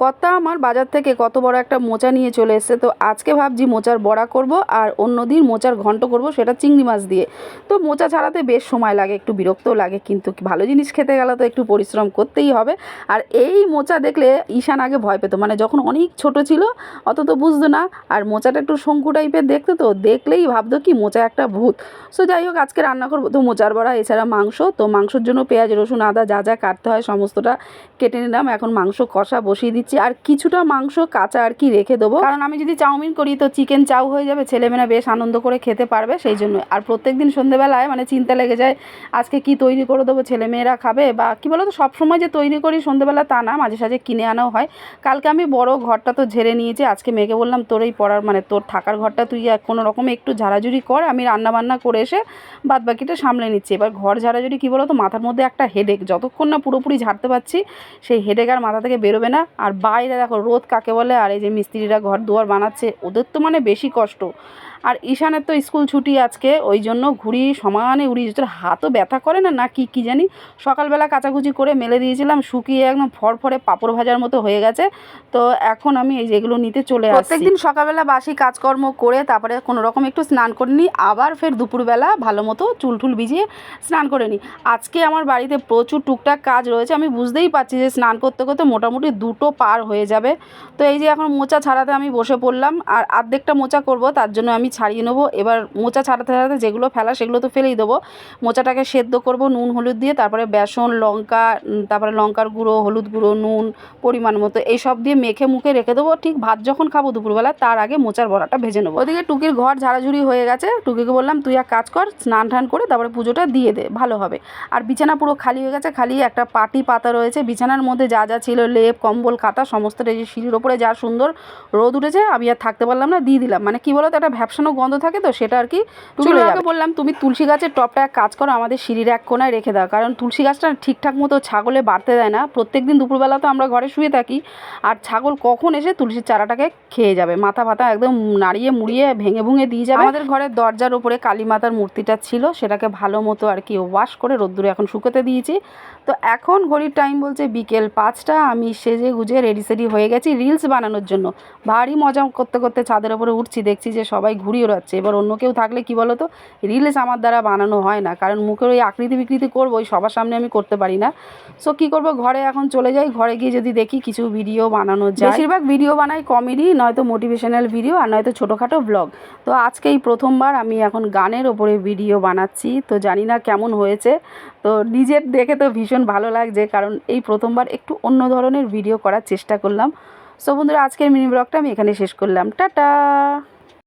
কর্তা আমার বাজার থেকে কত বড় একটা মোচা নিয়ে চলে এসেছে। তো আজকে ভাবছি মোচার বড়া করব আর অন্য দিন মোচার ঘন্ট করব সেটা চিংড়ি মাছ দিয়ে। তো মোচা ছাড়াতে বেশ সময় লাগে, একটু বিরক্তও লাগে, কিন্তু ভালো জিনিস খেতে গেলে তো একটু পরিশ্রম করতেই হবে। আর এই মোচা দেখলে ঈশান আগে ভয় পেত মানে যখন অনেক ছোট ছিল, অত তো বুঝতো না। আর মোচাটা একটু শঙ্কু টাইপের দেখতো তো, দেখলেই ভাবতো কি মোচা একটা ভূত। সো যাই হোক, আজকে রান্না করব তো মোচার বড়া, এছাড়া মাংস। তো মাংসর জন্য পেঁয়াজ, রসুন, আদা যা যা কাটতে হয় সমস্তটা কেটে নিলাম। এখন মাংস কষা বসিয়ে দিচ্ছি। আর কিছুটা মাংস কাঁচা আর কি রেখে দেবো। কারণ আমি যদি চাউমিন করি তো চিকেন চাউ হয়ে যাবে, ছেলেমেয়েরা বেশ আনন্দ করে খেতে পারবে সেই জন্য। আর প্রত্যেক দিন সন্ধেবেলায় মানে চিন্তা লেগে যায়, আজকে কি তৈরি করে দেবো ছেলেমেয়েরা খাবে? বা কী বলো তো সবসময় যে তৈরি করি সন্ধেবেলা তা না, মাঝে সাঝে কিনে আনাও হয়। কালকে আমি বড় ঘরটা তো ঝেড়ে নিয়েছি, আজকে মেয়েকে বললাম, তোর এই পড়ার মানে তোর থাকার ঘরটা তুই কোনো রকমে একটু ঝাড়াঝুড়ি কর, আমি রান্না বান্না করে এসে বাদ বাকিটা সামলে নিচ্ছি। এবার ঘর ঝাড়াঝুড়ি কী বলো তো মাথার মধ্যে একটা হেডেক যতক্ষণ না পুরোপুরি ঝাড়তে পারছি, সেই হেডেক আর মাথা থেকে বেরোবে না। আর বাইরে দেখো, রোদ কাকে বলে? আর এই যে মিস্ত্রিরা ঘর দুয়ার বানাচ্ছে, ওদের তো মানে বেশি কষ্ট। আর ঈশানের তো স্কুল ছুটি আজকে, ওই জন্য ঘুড়ি সমানে উড়িয়ে ওর হাতও ব্যথা করে না না কি কি জানি? সকালবেলা কাচাকুচি করে মেলে দিয়েছিলাম, শুকিয়ে একদম ফরফরে পাঁপড় ভাজার মতো হয়ে গেছে। তো এখন আমি এই যেগুলো নিতে চলে আসছি। প্রত্যেকদিন সকালবেলা বাসি কাজকর্ম করে, তারপরে কোনো রকম একটু স্নান করে নিই, আবার ফের দুপুরবেলা ভালো মতো চুল টুল ভিজিয়ে স্নান করে নিই। আজকে আমার বাড়িতে প্রচুর টুকটাক কাজ রয়েছে, আমি বুঝতেই পারছি যে স্নান করতে করতে মোটামুটি দুটো পার হয়ে যাবে। তো এই যে এখন মোচা ছাড়াতে আমি বসে পড়লাম, আর আর্ধেকটা মোচা করব, তার জন্য আমি ছাড়িয়ে নেব। এবার মোচা ছাড়াতে ছাড়াতে যেগুলো ফেলা সেগুলো তো ফেলেই দেবো। মোচাটাকে সেদ্ধ করব নুন, হলুদ দিয়ে, তারপরে বেসন, লঙ্কা তারপরে লঙ্কার গুঁড়ো, হলুদ গুঁড়ো, নুন, পরিমাণ মতো এইসব দিয়ে মেখে মুখে রেখে দেবো। ঠিক ভাত যখন খাব দুপুরবেলা, তার আগে মোচার বড়াটা ভেজে নেব। ওদিকে টুকির ঘর ঝাড়াঝুড়ি হয়ে গেছে। টুকিকে বললাম, তুই এক কাজ কর, স্নান টান করে তারপরে পুজোটা দিয়ে দে, ভালো হবে। আর বিছানা পুরো খালি হয়ে গেছে, খালি একটা পাটি পাতা রয়েছে। বিছানার মধ্যে যা যা ছিল লেপ, কম্বল কাতা সমস্তটা এই যে সিঁড়ির ওপরে যা সুন্দর রোদ উঠেছে আমি আর থাকতে পারলাম না দিয়ে দিলাম। মানে কি বলো তো একটা ভ্যাপসানো গন্ধ থাকে তো সেটা আর কি চলে যাবে বললাম তুমি তুলসী গাছের টপটা এক কাজ করো আমাদের সিঁড়ির এক কোনায় রেখে দাও। কারণ তুলসী গাছটা ঠিকঠাক মতো ছাগলে বাড়তে দেয় না। প্রত্যেক দিন দুপুরবেলা তো আমরা ঘরে শুয়ে থাকি। আর ছাগল কখন এসে তুলসীর চারাটাকে খেয়ে যাবে? মাথা ফাতা একদম নাড়িয়ে মুড়িয়ে ভেঙে ভুঙে দিয়ে যাবে? আমাদের ঘরের দরজার ওপরে কালী মাতার মূর্তিটা ছিল সেটাকে ভালো মতো আর কি ওয়াশ করে রোদ্দুরে এখন শুকোতে দিয়েছি। তো এখন ঘড়ির টাইম বলছে বিকেল পাঁচটা আমি সেজে গুজে রেডি সেডি হয়ে গেছি রিলস বানানোর জন্য। ভারী মজা করতে করতে ছাদের ওপরে উঠছি, দেখছি যে সবাই ঘুরিয়ে উড়াচ্ছে এবার অন্য কেউ থাকলে কি বলো তো রিলস আমার দ্বারা বানানো হয় না, কারণ মুখের ওই আকৃতি বিকৃতি করব, ওই সবার সামনে আমি করতে পারি না। সো কী করব? ঘরে এখন চলে যাই, ঘরে গিয়ে যদি দেখি কিছু ভিডিও বানানো যায়। বেশিরভাগ ভিডিও বানাই কমেডি নয়তো মোটিভেশনাল ভিডিও আর নয়তো ছোটোখাটো ব্লগ তো আজকে এই প্রথমবার আমি এখন গানের ওপরে ভিডিও বানাচ্ছি। তো জানি না কেমন হয়েছে। তো নিজের দেখে তো ভীষণ ভালো লাগছে, কারণ এই প্রথমবার একটু অন্য ধরনের ভিডিও করার চেষ্টা করলাম। সো বন্ধুরা, আজকের মিনি ব্লগটা আমি এখানে শেষ করলাম। টাটা!